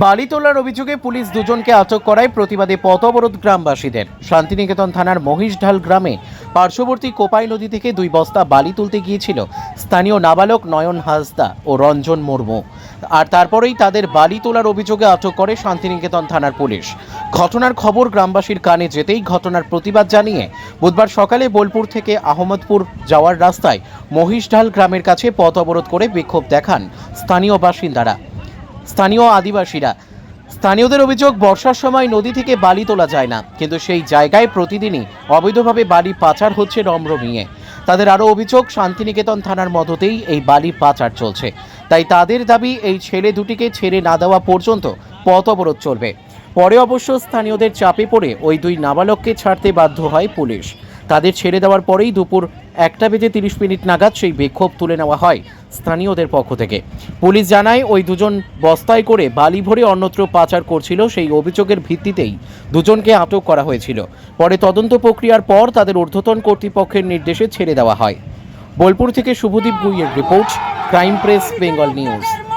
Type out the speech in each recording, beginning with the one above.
বালি তোলার অভিযোগে পুলিশ দুজনকে আটক করায় প্রতিবাদে পথ অবরোধ গ্রামবাসীদের। শান্তিনিকেতন থানার মহিষঢাল গ্রামে পার্শ্ববর্তী কোপাই নদী থেকে দুই বস্তা বালি তুলতে গিয়েছিল স্থানীয় নাবালক নয়ন হাসদা ও রঞ্জন মুর্মু। আর তারপরেই তাদের বালি তোলার অভিযোগে আটক করে শান্তিনিকেতন থানার পুলিশ। ঘটনার খবর গ্রামবাসীর কানে যেতেই ঘটনার প্রতিবাদ জানিয়ে বুধবার সকালে বোলপুর থেকে আহমদপুর যাওয়ার রাস্তায় মহিষঢাল গ্রামের কাছে পথ অবরোধ করে বিক্ষোভ দেখান স্থানীয় বাসিন্দারা। স্থানীয় আদিবাসীরা। স্থানীয়দের অভিযোগ, বর্ষার সময় নদী থেকে বালি তোলা যায় না, কিন্তু সেই জায়গায় প্রতিদিনই অবৈধভাবে বালি পাচার হচ্ছে রমরমিয়ে তাদের আরও অভিযোগ, শান্তিনিকেতন থানার মদতেই এই বালি পাচার চলছে। তাই তাদের দাবি, এই ছেলে দুটিকে ছেড়ে না দেওয়া পর্যন্ত পথ অবরোধ চলবে। পরে অবশ্য স্থানীয়দের চাপে পড়ে ওই দুই নাবালককে ছাড়তে বাধ্য হয় পুলিশ। তাদের ছেড়ে দেওয়ার পরেই দুপুর একটা বেজে তিরিশ মিনিট নাগাদ সেই বিক্ষোভ তুলে নেওয়া হয়। স্থানীয়দের পক্ষ থেকে। পুলিশ জানায়, ওই দুজন বস্তায় করে বালি ভরে অন্যত্র পাচার করছিল, সেই অভিযোগের ভিত্তিতেই দুজনকে আটক করা হয়েছিল। পরে তদন্ত প্রক্রিয়ার পর তাদের ঊর্ধ্বতন কর্তৃপক্ষের নির্দেশে ছেড়ে দেওয়া হয়। বোলপুর থেকে Subhadip গুইয়ের report, crime press, Bengal news.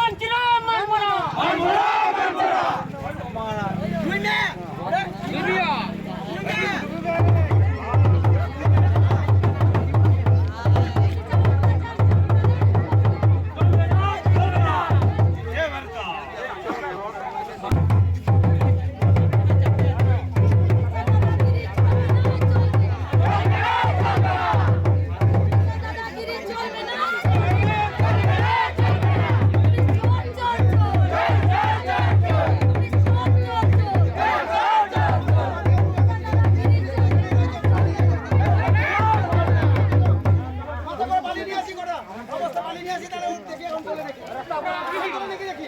এখন তুলে দেখি দেখি দেখি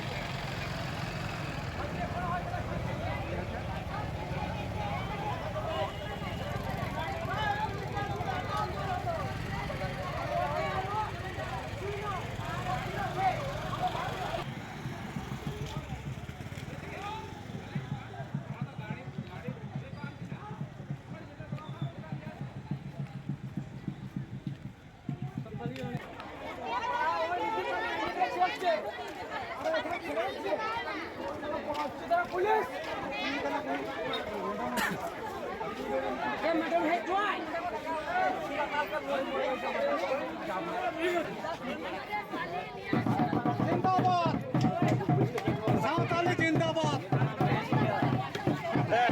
জিন্দাবাদ সাঁওতালি জিন্দাবাদ হ্যাঁ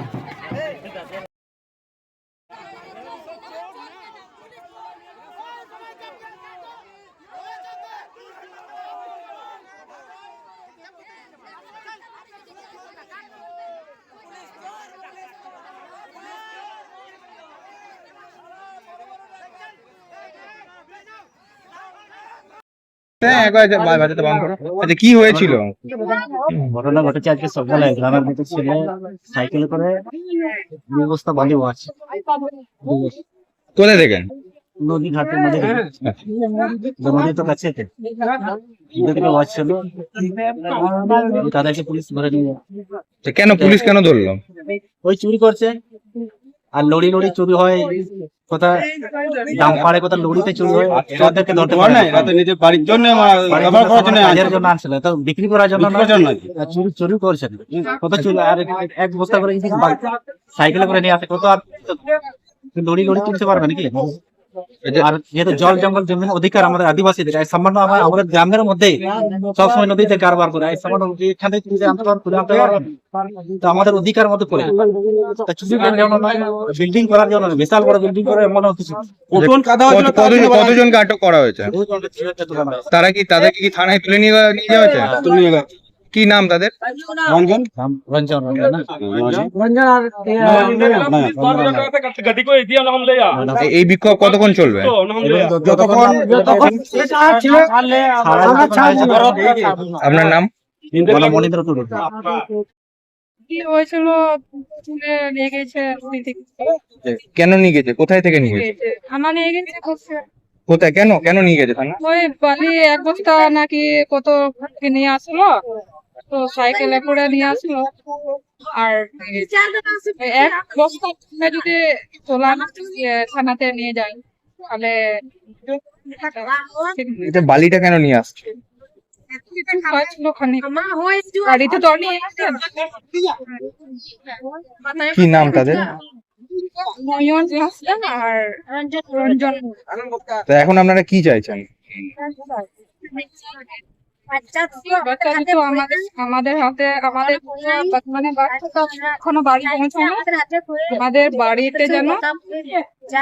আচ্ছা কি হয়েছিল? ঘটনা ঘটেছে আজকে সকালে গ্রামের ছেলে সাইকেলে করে কোথায় নদী ঘাটের মধ্যে নদী তো কাছে থেকে। তাদেরকে পুলিশ ধরে নিয়ে। কেন পুলিশ কেন ধরলো? ওই চুরি করছে। আর লড়ি লড়ি চুরি হয় কোথা ডাম্পারে কোথা লড়িতে চুরি হয় তাদেরকে ধরতে পারে। না। নিজের বাড়ির জন্য ব্যবহার করার জন্য আজের জন্য আনছিল তো বিক্রি করার জন্য। আর চুরি চুরি করছে কত চুরি আর এক বস্তা করে সাইকেলে করে নিয়ে আসে কত আর লড়ি লড়ি তুলতে পারবে নাকি? যেহেতু জল জঙ্গল জমির অধিকার আমাদের আদিবাসীদের এই সামান্য আমার আমাদের গ্রামের মধ্যেই সবসময় নদীতে কারবার করে এই সামান্য এখানে তুলে তো আমাদের অধিকার মধ্যে পড়ে। নয় বিল্ডিং করার জন্য বিশাল বড় বিল্ডিং করে এমন কিছু। কোটন কাদা হয়েছিল কত- কতজন- কতজনকে আটক করা হয়েছে? তারা কি তাদেরকে কি থানায় তুলে নিয়ে নিয়ে যাওয়া হয়েছে? কি নাম তাদের? রঞ্জন। রঞ্জন রঞ্জন না? রঞ্জন। আর এই- বিক্ষোভ কতক্ষণ চলবে? যতক্ষণ যতক্ষণ আপনার নাম? মনিন্দ্র টুডু কি হয়েছিল? নিয়ে গেছে কেন নিয়ে গেছে? কোথায় থেকে নিয়ে গেছে? আমার নিয়ে গেছে কোথায়? কেন? কেন নিয়ে গেছে থানা? ওই বালি এক বস্তা নাকি কত নিয়ে আসলো? তো সাইকেলে করে নিয়ে আসলো। আর এক বস্তা যদি তোলা থানাতে নিয়ে যায় তাহলে এটা বালিটা কেন নিয়ে আসছে? গাড়িতে তো কি নাম তাদের? তো এখন আপনারা কি চাইছেন? বাচ্চা তো আমাদের আমাদের হাতে আমাদের মানে এখনও বাড়ি পৌঁছানো আমাদের বাড়িতে যেন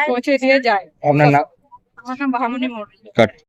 পৌঁছে দিয়ে যায়। আপনার নাম? আমার নাম ভামনি মোড়